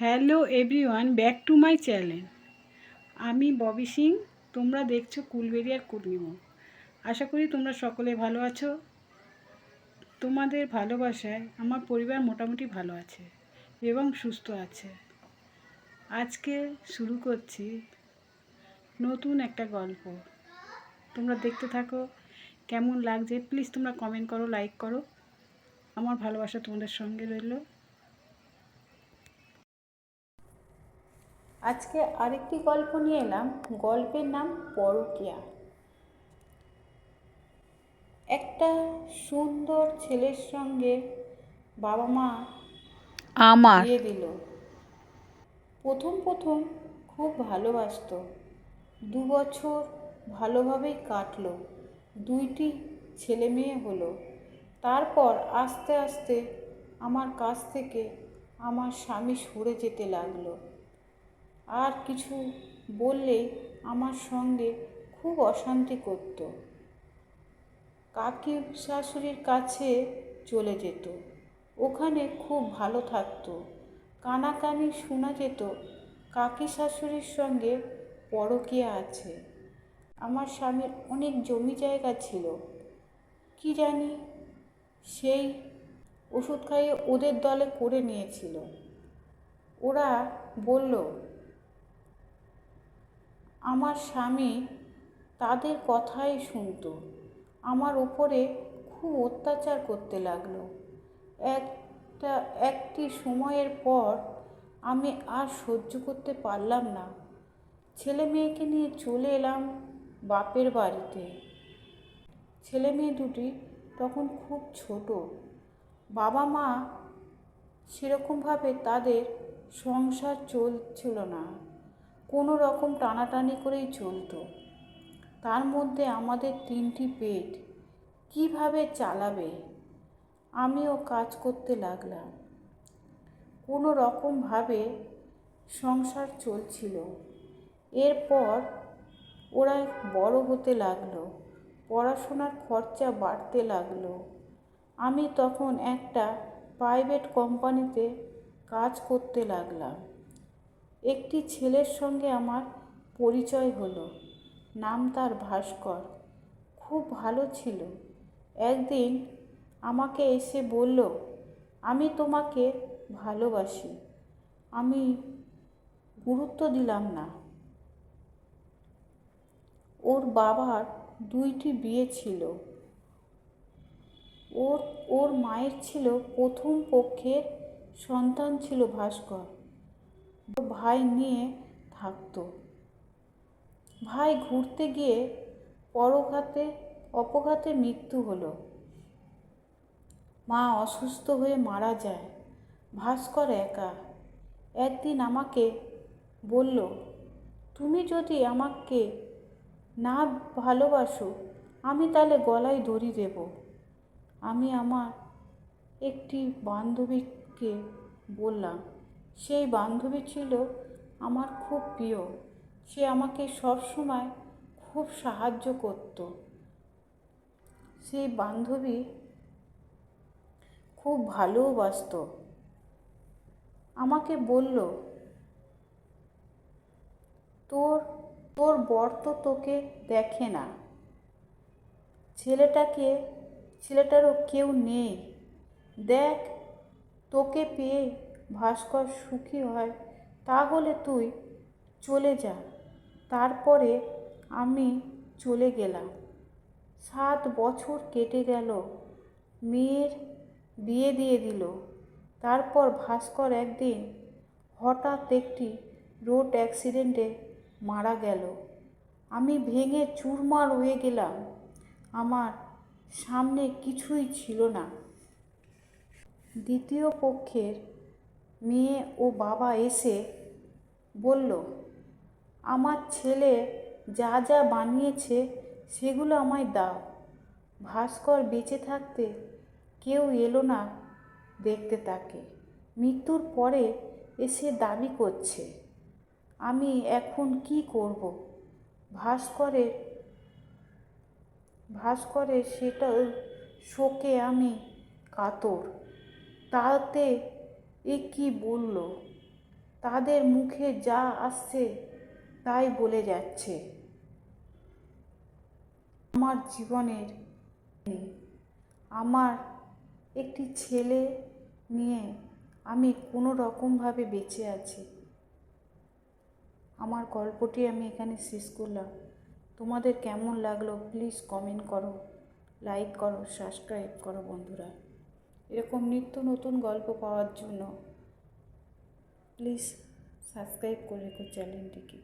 Hello everyone, back to my channel. আমি ববি সিং, তোমরা দেখছ কুলবেরিয়ার পূর্ণিমা আশা করি তোমরা সকলে ভালো আছো। তোমাদের ভালোবাসায় আমার পরিবার মোটামুটি ভালো আছে এবং সুস্থ আছে। আজকে শুরু করছি নতুন একটা গল্প। তোমরা দেখতে থাকো, কেমন লাগছে? প্লিজ তোমরা কমেন্ট করো লাইক করো। আমার ভালোবাসা তোমাদের সঙ্গে রইল। আজকে আরেকটি গল্প নিয়ে এলাম। গল্পের নাম পরকিয়া। একটা সুন্দর ছেলের সঙ্গে বাবা মা আমার। বিয়ে দিল। প্রথম প্রথম খুব ভালোবাসতো। দু বছর ভালোভাবেই কাটলো। দুইটি ছেলে মেয়ে হলো। তারপর আস্তে আস্তে আমার কাছ থেকে আমার স্বামী সরে যেতে লাগল। আর কিছু বললেই আমার সঙ্গে খুব অশান্তি করত। কাকি শাশুড়ির কাছে চলে যেত। ওখানে খুব ভালো থাকতো। কানাকানি শোনা যেত কাকি শাশুড়ির সঙ্গে পরকিয়া আছে। আমার স্বামীর অনেক জমি জায়গা ছিল। কি জানি সেই ওষুধ খাইয়ে ওদের দলে করে নিয়েছিল। ওরা বলল আমার স্বামী তাদের কথাই শুনত। আমার উপরে খুব অত্যাচার করতে লাগল। একটা, একটি সময়ের পর আমি আর সহ্য করতে পারলাম না। ছেলে মেয়েকে নিয়ে চলে এলাম বাপের বাড়িতে। ছেলে মেয়ে দুটি তখন খুব ছোট। বাবা মা সেরকমভাবে তাদের সংসার চলছিল না। কোনো রকম টানাটানি করেই চলতো। তার মধ্যে আমাদের তিনটি পেট। কীভাবে চালাবে? আমিও কাজ করতে লাগলাম। কোনো রকমভাবে সংসার চলছিল। এরপর ওরা বড় হতে লাগল। পড়াশোনার খরচা বাড়তে লাগল। আমি তখন একটা প্রাইভেট কোম্পানিতে কাজ করতে লাগলাম। একটি ছেলের সঙ্গে আমার পরিচয় হলো। নাম তার ভাস্কর। খুব ভালো ছিল। একদিন আমাকে এসে বলল, আমি তোমাকে ভালোবাসি। আমি গুরুত্ব দিলাম না। ওর বাবার দুইটি বিয়ে ছিল। ওর ওর মায়ের ছিল প্রথম পক্ষের সন্তান ছিল ভাস্কর। ভাই নিয়ে থাকতো। ভাই ঘুরতে গিয়ে পরঘাতে, অপঘাতে মৃত্যু হলো। মা অসুস্থ হয়ে মারা যায়। ভাস্কর একা। একদিন আমাকে বলল, তুমি যদি আমাকে না ভালোবাসো, আমি তাহলে গলায় দড়ি দেব। আমি আমার একটি বান্ধবীকে বললাম সেই বান্ধবী ছিল আমার খুব প্রিয়। সে আমাকে সব সময় খুব সাহায্য করত। সেই বান্ধবী খুব ভালোবাসত। আমাকে বলল, তোর তোর বর তো তোকে দেখে না। ছেলেটাকে, ছেলেটারও কেউ নেই। দেখ, তোকে পেয়ে ভাস্কর সুখী হয় তাহলে তুই চলে যা। তারপরে আমি চলে গেলাম। সাত বছর কেটে গেল, মেয়ের বিয়ে দিয়ে দিল। তারপর ভাস্কর একদিন হঠাৎ একটি রোড অ্যাক্সিডেন্টে মারা গেল। আমি ভেঙে চুরমার হয়ে গেলাম। আমার সামনে কিছুই ছিল না। দ্বিতীয় পক্ষের মেয়ে ও বাবা এসে বলল, আমার ছেলে যা যা বানিয়েছে সেগুলো আমায় দাও। ভাস্কর বেঁচে থাকতে কেউ এলো না দেখতে তাকে। মৃত্যুর পরে এসে দাবি করছে, আমি এখন কি করব? ভাস্করের ভাস্করের সেটা শোকে আমি কাতর। তাতে এ কি বলল? তাদের মুখে যা আসছে তাই বলে যাচ্ছে। আমার জীবনের আমার একটি ছেলে নিয়ে আমি কোনো রকমভাবে বেঁচে আছি। আমার গল্পটি আমি এখানে শেষ করলাম। তোমাদের কেমন লাগল? প্লিজ কমেন্ট করো, লাইক করো, সাবস্ক্রাইব করো বন্ধুরা। এরকম নিত্য নতুন গল্প পাওয়ার জন্য প্লিজ সাবস্ক্রাইব করে রেখো চ্যানেলটিকে